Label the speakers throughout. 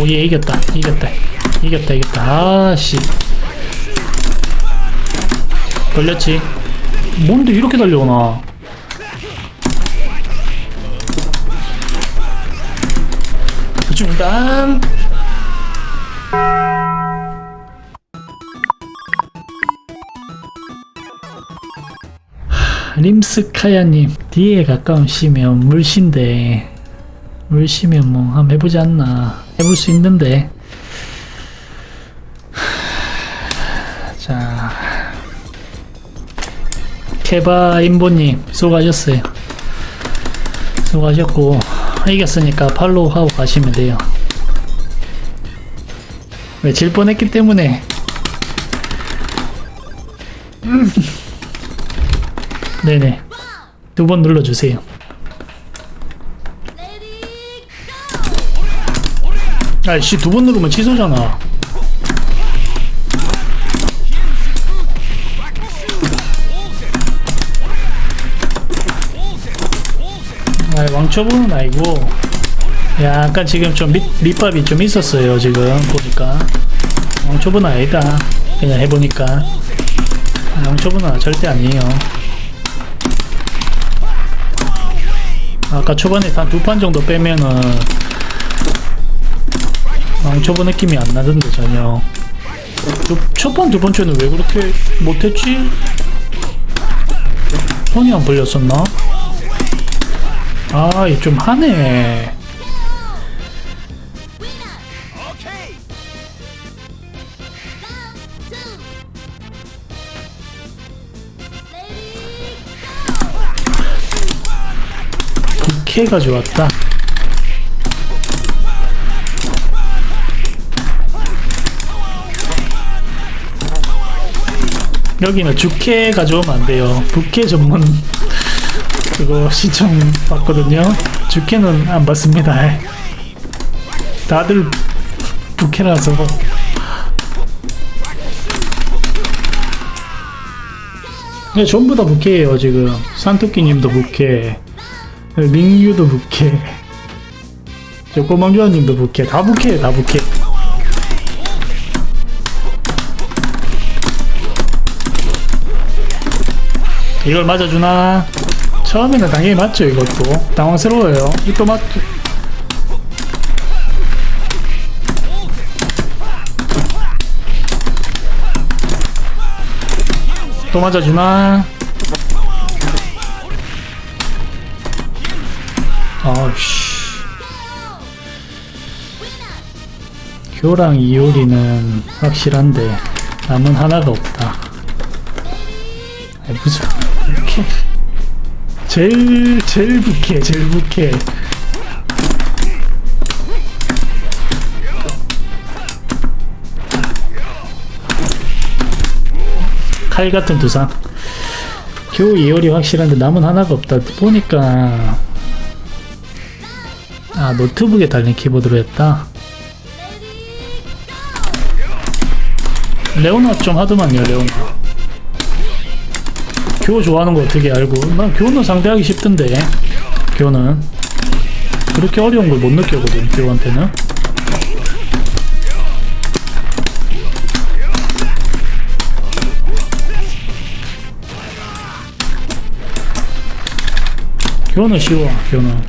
Speaker 1: 오예 이겼다. 이겼다. 이겼다 이겼다. 아씨. 걸렸지. 뭔데 이렇게 달려오나? 중단. 하, 림스카야님 뒤에 가까운 시면 물신데 물시면 뭐 한번 해보지 않나. 해볼 수 있는데. 하, 자. 케바 인보님 수고하셨어요. 수고하셨고 이겼으니까 팔로우 하고 가시면 돼요. 왜 질 뻔했기 때문에. 음. 네네. 두 번 눌러주세요 아이씨 두 번 누르면 취소잖아. 아 왕초보는 아니고 약간 지금 좀 밑, 밑밥이 좀 있었어요 지금 보니까. 왕초보는 아니다. 그냥 해보니까. 왕초보는 절대 아니에요. 아까 초반에 한 두 판 정도 빼면은 왕초보 느낌이 안 나던데 전혀 첫판두 번째는 왜 그렇게 못했지? 손이 안 벌렸었나? 아, 얘 좀 하네. 부캐가 좋았다. 여기는 주캐 가져오면 안 돼요. 부캐 전문 그거 신청 받거든요. 주캐는 안 받습니다. 다들 부캐라서. 네, 전부 다 부캐예요 지금. 산토끼님도 부캐, 민규도 부캐, 저 꼬망주아님도 부캐, 다 부캐, 다 부캐. 이걸 맞아주나? 처음에는 당연히 맞죠 이것도. 당황스러워요. 이또 맞또 맞아주나? 아우씨. 교랑 이효리는 확실한데 남은 하나가 없다. 무슨 제일 제일 부캐 제일 부캐. 칼 같은 두상. 겨우 예열이 확실한데 남은 하나가 없다 보니까. 아 노트북에 달린 키보드로 했다. 레오나 좀 하더만요 레오나 교 좋아하는 거 어떻게 알고? 난 교는 상대하기 쉽던데 교는. 그렇게 어려운 걸 못 느껴거든 교한테는. 교는 쉬워 교는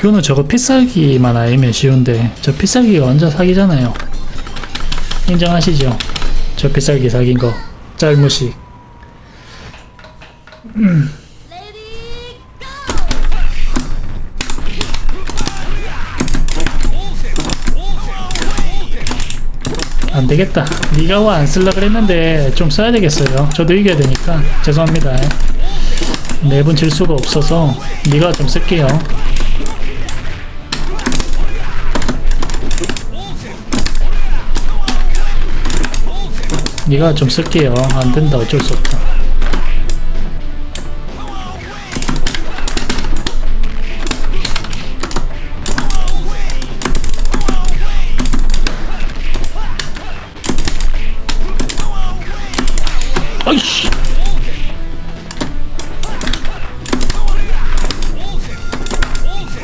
Speaker 1: 교는 저거 필살기만 알면 쉬운데 저 필살기가 완전 사기잖아요 인정하시죠? 저 필살기 사기인 거 짤무식 음. 안 되겠다. 네가 와 안 쓸라 그랬는데 좀 써야 되겠어요. 저도 이겨야 되니까 죄송합니다. 매번 질 수가 없어서 네가 좀 쓸게요. 네가 좀 쓸게요. 안 된다. 어쩔 수 없다.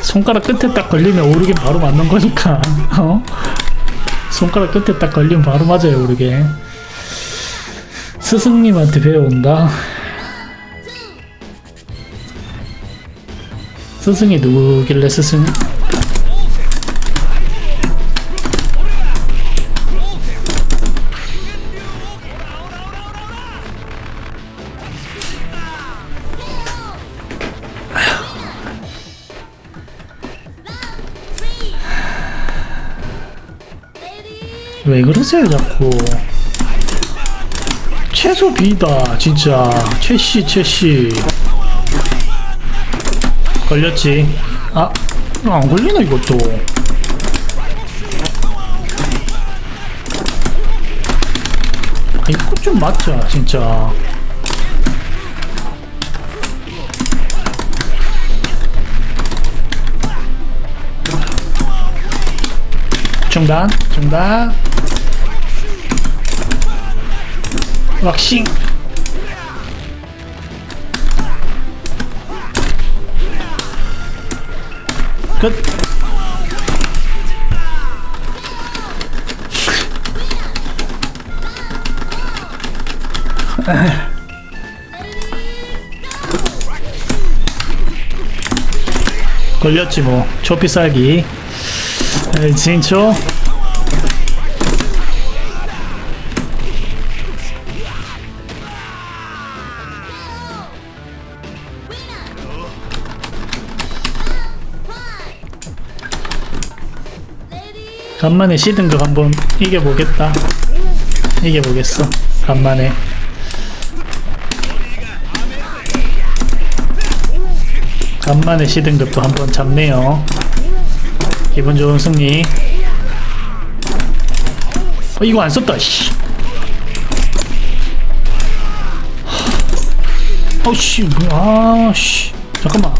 Speaker 1: 손가락 끝에 딱 걸리면 오르긴 바로 맞는 거니까. 어? 손가락 끝에 딱 걸리면 바로 맞아요, 오르게. 스승님한테 배워온다. 스승이 누구길래 스승? 왜 그러세요, 자꾸. 최소 B다, 진짜. 최씨, 최씨. 걸렸지. 아, 안 걸리나, 이것도. 아, 이거 좀 맞자, 진짜. 중단, 중단. 왁싱. 끝. 걸렸지 뭐 초피 쌀기 진초 간만에 시등급 한번 이겨보겠다. 이겨보겠어. 간만에. 간만에 시등급도 한번 잡네요. 기분 좋은 승리. 어 이거 안 썼다 씨. 어씨. 아씨. 잠깐만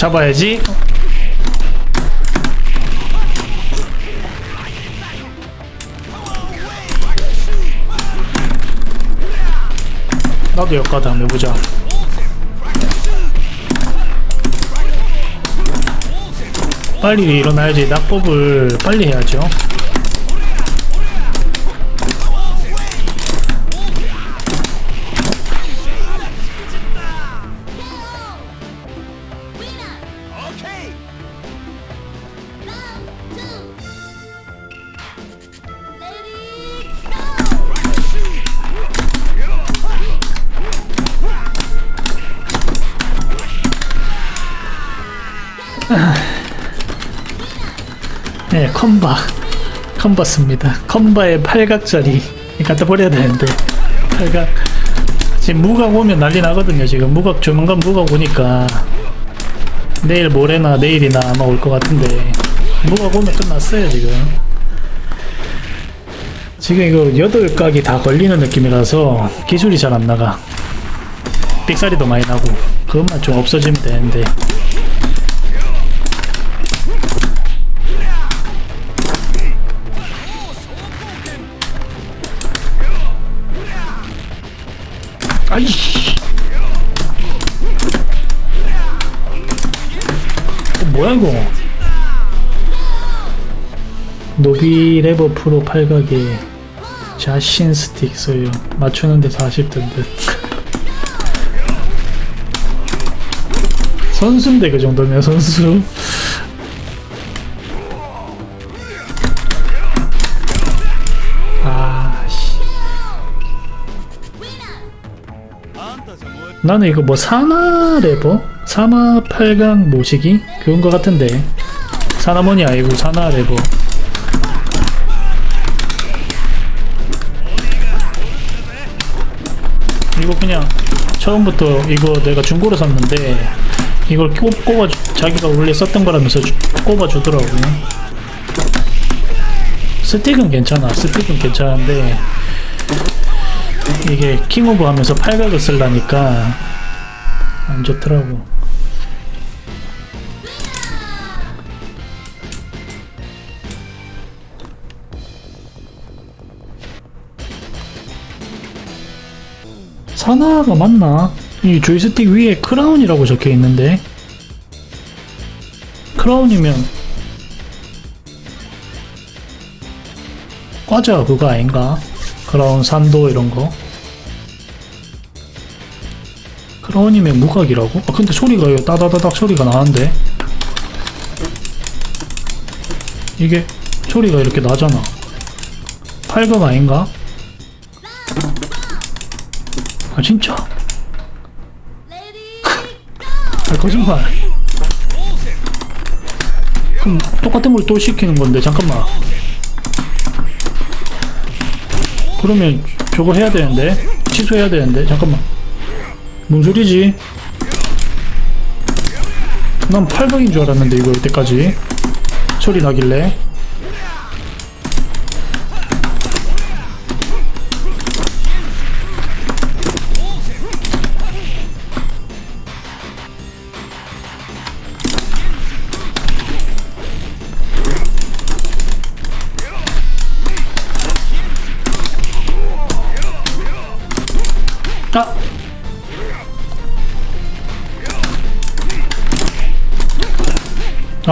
Speaker 1: 잡아야지. 나도 역가드 한번 해보자. 빨리 일어나야지. 낙법을 빨리 해야죠 컴바 컴바스입니다. 컴바의 팔각짜리 갖다 버려야 되는데. 팔각. 지금 무각 오면 난리 나거든요 지금. 무각 조만간 무각 오니까. 내일 모레나 내일이나 아마 올 것 같은데. 무각 오면 끝났어요 지금. 지금 이거 여덟 각이 다 걸리는 느낌이라서 기술이 잘 안 나가. 삑사리도 많이 나고. 그것만 좀 없어지면 되는데 아이씨. 뭐야 이거? 노비 레버 프로 팔각에 자신 스틱 써요. 맞추는데 40등 듯. 선수인데 그 정도면 선수 나는 이거 뭐 사마 레버? 사마 8강 모시기? 그런 거 같은데 사나몬이 아니고 사나 레버 이거 그냥 처음부터 이거 내가 중고로 샀는데 이걸 꼽, 꼽아 주- 자기가 원래 썼던 거라면서 주- 꼽아 주더라고 스틱은 괜찮아 스틱은 괜찮은데 이게 킹오브 하면서 팔각을 쓰려니까 안 좋더라고 사나가 맞나? 이 조이스틱 위에 크라운이라고 적혀 있는데 크라운이면 과자 그거 아닌가? 크라운 산도 이런 거 크라운이면 무각이라고? 아 근데 소리가 따다다닥 소리가 나는데? 이게 소리가 이렇게 나잖아. 팔각 아닌가? 아 진짜? 아 거짓말. 그럼 똑같은 걸 또 시키는 건데 잠깐만. 그러면 저거 해야 되는데? 취소해야 되는데? 잠깐만 뭔 소리지? 난 800인 줄 알았는데 이거 이때까지 소리 나길래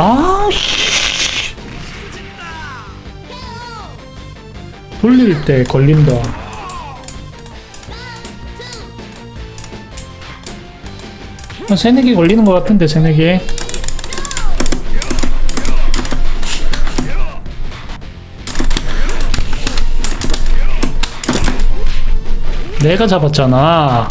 Speaker 1: 아, 씨. 돌릴 때 걸린다. 한 세네 개 걸리는 것 같은데, 세네 개. 내가 잡았잖아.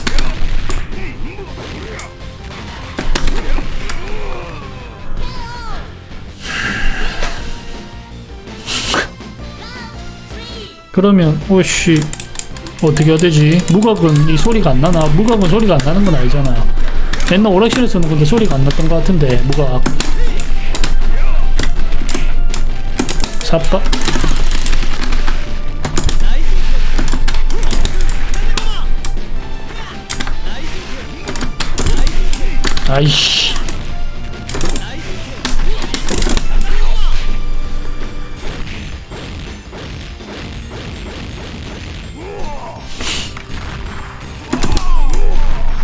Speaker 1: 그러면 오씨 어떻게 해야 되지? 무각은 이 소리가 안 나나? 무각은 소리가 안 나는 건 아니잖아. 옛날 오락실에서는 근데 소리가 안 났던 것 같은데 무각. 삽바. 아이씨.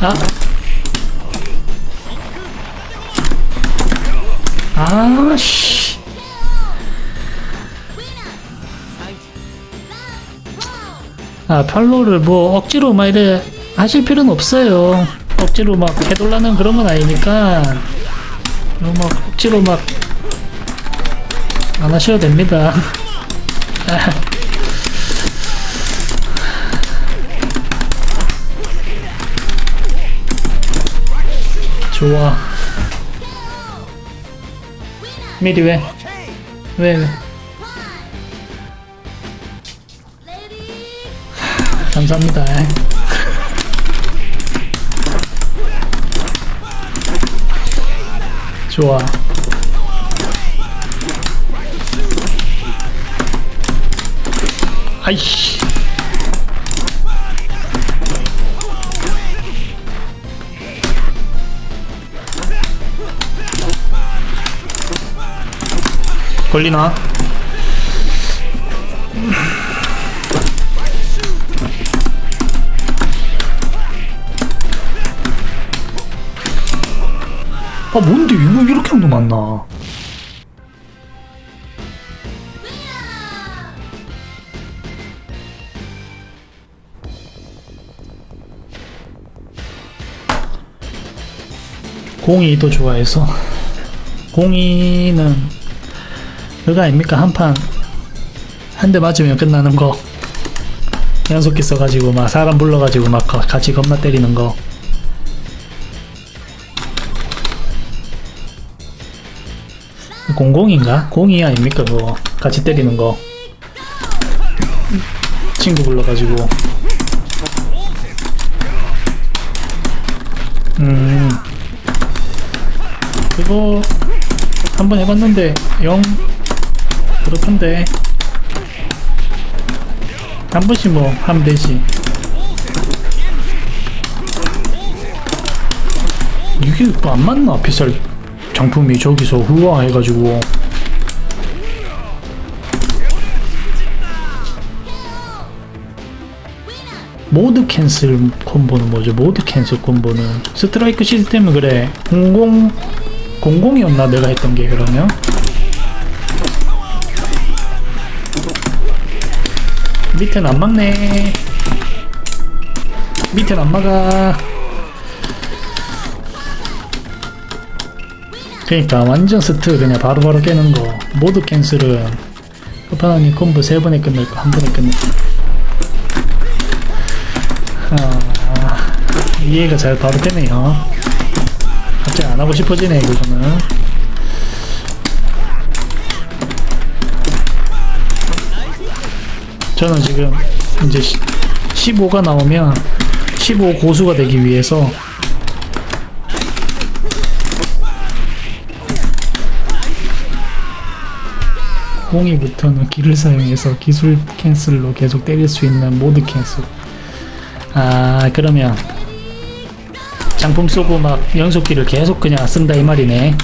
Speaker 1: 아. 아, 씨. 아, 팔로를 뭐 억지로 막 이래 하실 필요는 없어요. 억지로 막 해돌라는 그런 건 아니니까. 뭐막 억지로 막 안 하셔도 됩니다. 좋아. 미리 왜? 왜, 왜? 감사합니다. 좋아. 아이씨. 걸리나? 아 뭔데? 이거 이렇게 한도 많나? 공이도 좋아해서? 공이는 그거 아닙니까? 한 판. 한 대 맞으면 끝나는 거. 연속기 써가지고 막 사람 불러가지고 막 가- 같이 겁나 때리는 거. 공공인가? 공이 아닙니까 그거? 같이 때리는 거. 친구 불러가지고. 음. 그거 한번 해봤는데 영 그렇던데. 한 번씩 뭐 하면 되지. 이게 또안 맞나? 비쌀 장품이 저기서 후화 해가지고. 모드 캔슬 콤보는 뭐죠? 모드 캔슬 콤보는 스트라이크 시스템은 그래. 00 00이었나? 내가 했던 게 그러면 밑엔 안 막네. 밑엔 안 막아. 그니까 완전 스트 그냥 바로바로 깨는 거. 모드 캔슬은 끝판왕이 콤보 세 번에 끝낼 거한 번에 끝낼 거. 아, 이해가 잘 바로 되네요. 갑자기 안 하고 싶어지네 그거는 저는 지금 이제 15가 나오면 15 고수가 되기 위해서 공이부터는 기를 사용해서 기술 캔슬로 계속 때릴 수 있는 모드 캔슬. 아 그러면 장품 쏘고 막 연속기를 계속 그냥 쓴다 이 말이네.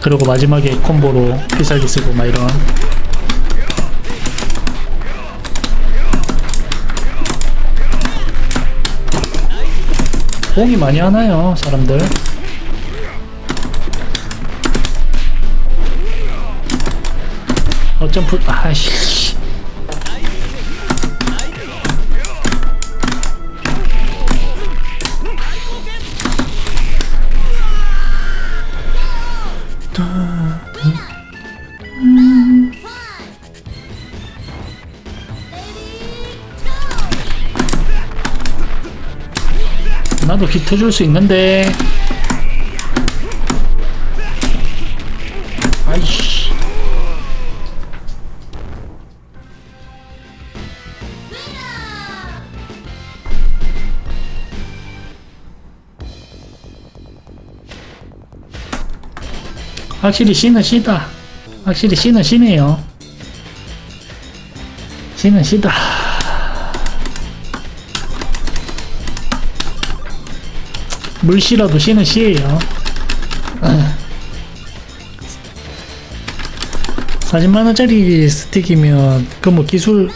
Speaker 1: 그리고 마지막에 콤보로 필살기 쓰고 막 이런 공이 많이 하나요 사람들? 어 점프 아씨 나도 기 터줄 수 있는데. 아이씨. 확실히 씨는 씨다. 확실히 씨는 씨네요. 씨는 씨다 물씨라도 씨는 씨예요. 40만원짜리 스틱이면 그 뭐 기술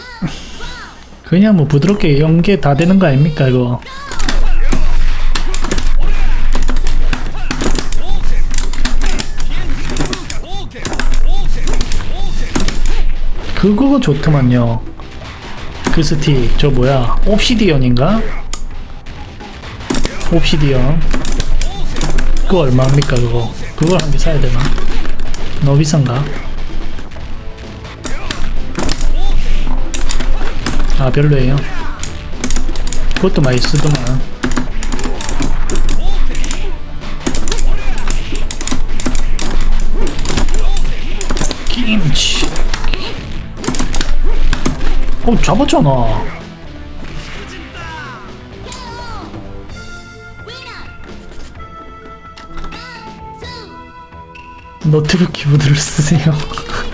Speaker 1: 그냥 뭐 부드럽게 연계 다 되는 거 아닙니까 이거? 그거 좋더만요. 그 스틱 저 뭐야? 옵시디언인가? 옵시디언 그거 얼마입니까 그거? 그걸 한 개 사야 되나? 너무 비싼가? 아 별로예요. 그것도 많이 쓰더만. 김치. 어 잡았잖아 노트북 키보드를 쓰세요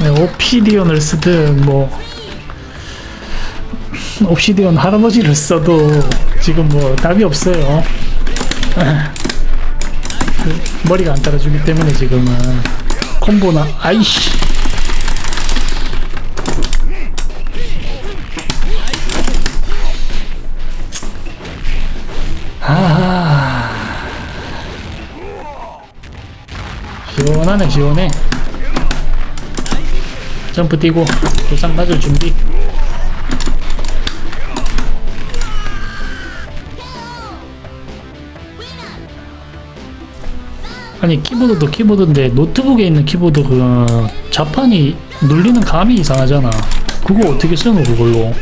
Speaker 1: 네, 오피디언을 쓰든 뭐 옵시디언 할아버지를 써도 지금 뭐 답이 없어요. 그 머리가 안 따라주기 때문에 지금은 콤보나 아이씨 시원하네 시원해. 점프 뛰고 부상 맞을 준비. 아니 키보드도 키보드인데 노트북에 있는 키보드 그 자판이 눌리는 감이 이상하잖아. 그거 어떻게 쓰노 그걸로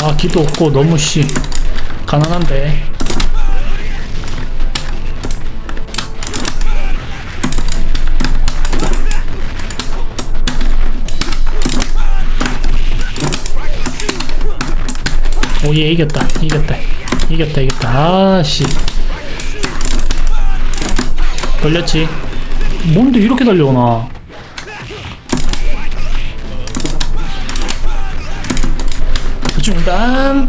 Speaker 1: 아 기도 없고 너무 씨 가난한데. 오예 이겼다. 이겼다. 이겼다 이겼다. 아씨. 걸렸지. 뭔데 이렇게 달려오나 중단